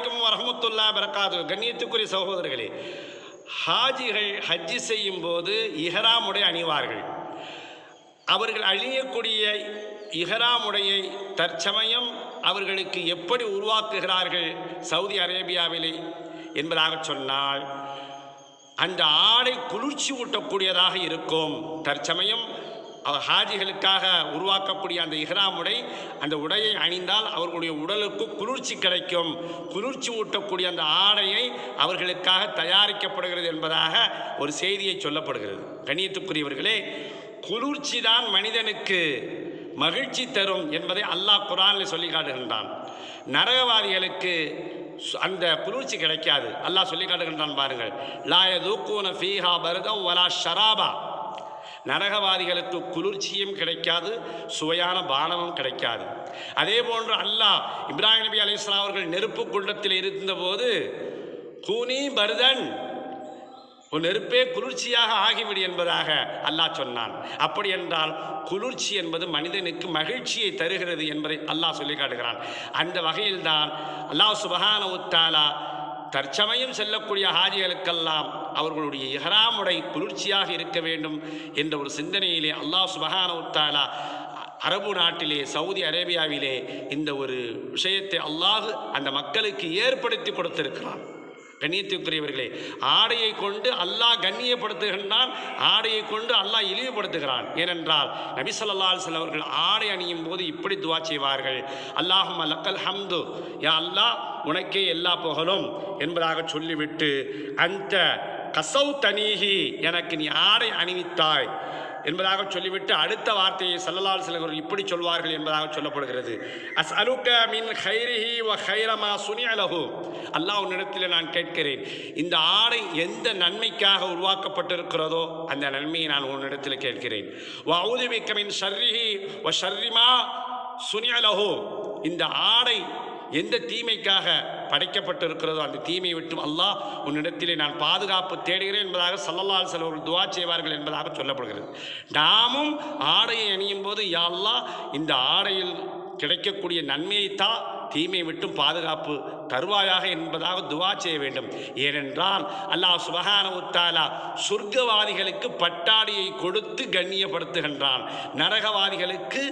வரமத்துல்லா பரக்காது கண்ணியத்துக்குரிய சகோதரர்களே ஹாஜிகள் ஹஜ்ஜி செய்யும் போது இஹராமுடை அணிவார்கள். அவர்கள் அழியக்கூடிய இஹராமுடையை தற்சமயம் அவர்களுக்கு எப்படி உருவாக்குகிறார்கள் சவுதி அரேபியாவிலே என்பதாக சொன்னால் அந்த ஆடை குளிர்ச்சி ஊட்டக்கூடியதாக இருக்கும். தற்சமயம் ஹாஜிகளுக்காக உருவாக்கக்கூடிய அந்த இஹ்ராம் உடை அந்த உடையை அணிந்தால் அவர்களுடைய உடலுக்கு குளிர்ச்சி கிடைக்கும். குளிர்ச்சி ஊட்டக்கூடிய அந்த ஆடையை அவர்களுக்காக தயாரிக்கப்படுகிறது என்பதாக ஒரு செய்தியை சொல்லப்படுகிறது. கண்ணியத்துக்குரியவர்களே குளிர்ச்சி தான் மனிதனுக்கு மகிழ்ச்சி தரும் என்பதை அல்லாஹ் குரானில் சொல்லி காட்டுகின்றான். நரகவாதிகளுக்கு அந்த குளிர்ச்சி கிடைக்காது. அல்லாஹ் சொல்லி காட்டுகின்றான் பாருங்கள் லாய தூக்கூன ஃபீஹா பரதம் வலா ஷராபா. நரகவாதிகளுக்கு குளிர்ச்சியும் கிடைக்காது சுவையான பானமும் கிடைக்காது. அதே போன்று அல்லாஹ் இப்ராஹிம் நபி அலைஹிஸ்ஸலாம் அவர்கள் நெருப்பு குண்டத்தில் இருந்தபோது கூனி பருதன் உன் நெருப்பே குளிர்ச்சியாக ஆகிவிடு என்பதாக அல்லாஹ் சொன்னான். அப்படி என்றால் குளிர்ச்சி என்பது மனிதனுக்கு மகிழ்ச்சியை தருகிறது என்பதை அல்லாஹ் சொல்லி காட்டுகிறான். அந்த வகையில்தான் அல்லாஹ் சுபகான உத்தாலா தற்சமயம் செல்லக்கூடிய ஹாஜிகளுக்கெல்லாம் அவர்களுடைய இஹராமுடை குளிர்ச்சியாக இருக்க வேண்டும் என்ற ஒரு சிந்தனையிலே அல்லாஹ் சுபஹான உத்தாலா அரபு நாட்டிலே சவுதி அரேபியாவிலே இந்த ஒரு விஷயத்தை அல்லாஹ் அந்த மக்களுக்கு ஏற்படுத்தி கொடுத்திருக்கிறான். கண்ணியத்துக்குரியவர்களே ஆடையை கொண்டு அல்லாஹ் கண்ணியப்படுத்துகின்றான் ஆடையை கொண்டு அல்லாஹ் இழிவுபடுத்துகிறான். ஏனென்றால் நபி ஸல்லல்லாஹு அவர்கள் ஆடை அணியும் போது இப்படி துவா செய்வார்கள். அல்லாஹும் லக்கல் ஹம்து யா அல்லாஹ் உனக்கே எல்லா புகழும் என்பதாக சொல்லிவிட்டு அந்த கசௌ தனீஹி எனக்கு நீ ஆடை அணிவித்தாய் என்பதாக சொல்லிவிட்டு அடுத்த வார்த்தையை சல்லலால் அலைஹி இப்படி சொல்வார்கள் என்பதாக சொல்லப்படுகிறது. அஸ் அலுக்க மின் ஹைரிஹி வ ஹைரமா சுனி அலகு அல்லாஹ் உன்னிடத்தில் நான் கேட்கிறேன் இந்த ஆடை எந்த நன்மைக்காக உருவாக்கப்பட்டிருக்கிறதோ அந்த நன்மையை நான் உன்னிடத்தில் கேட்கிறேன். வ அவுதுபிக்க மின் ஷர்ரிஹி வ ஷர்ரிமா சுனியலஹு இந்த ஆடை எந்த தீமைக்காக படைக்கப்பட்டிருக்கிறதோ அந்த தீமையை விட்டு அல்லாஹ் உன்னிடத்திலே நான் பாதுகாப்பு தேடுகிறேன் என்பதாக சல்லல்லாஹு அலைஹி துவா செய்வார்கள் என்பதாக சொல்லப்படுகிறது. நாமும் ஆடையை அணியும் போது யா அல்லாஹ் இந்த ஆடையில் கிடைக்கக்கூடிய நன்மையைத்தான் தீமை விட்டும் பாதுகாப்பு தருவாயாக என்பதாக துவா செய்ய வேண்டும். ஏனென்றால் அல்லாஹ் சுபகான உத்தாலா சொர்க்கவாதிகளுக்கு பட்டாடியை கொடுத்து கண்ணியப்படுத்துகின்றான். நரகவாதிகளுக்கு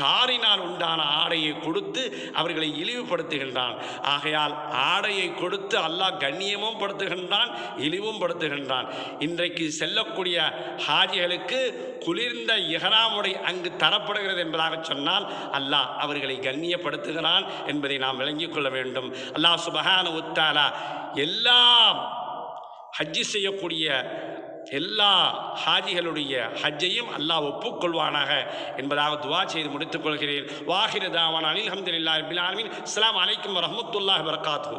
தாரினால் உண்டான ஆடையை கொடுத்து அவர்களை இழிவுபடுத்துகின்றான். ஆகையால் ஆடையை கொடுத்து அல்லாஹ் கண்ணியமும் படுத்துகின்றான் இழிவும் படுத்துகின்றான். இன்றைக்கு செல்லக்கூடிய ஹாஜிகளுக்கு குளிர்ந்த இஹராமுடை அங்கு தரப்படுகிறது என்பதாக சொன்னால் அல்லாஹ் அவர்களை கண்ணியப்படுத்துகிறான் என்று என்பதை நாம் விளங்கிக் கொள்ள வேண்டும். அல்லாஹ் சுபஹான உத்தாலா எல்லாம் ஹஜ்ஜி செய்யக்கூடிய எல்லா ஹாஜிகளுடைய ஹஜ்ஜையும் அல்லாஹ் ஒப்புக்கொள்வானாக என்பதாக துவா செய்து முடித்துக் கொள்கிறேன். வாஹிர தாவான் அனில் அஹமதுல்லாஹ் பில் அலைக்கும் ரஹமத்துல்லாஹ் வரகாத்து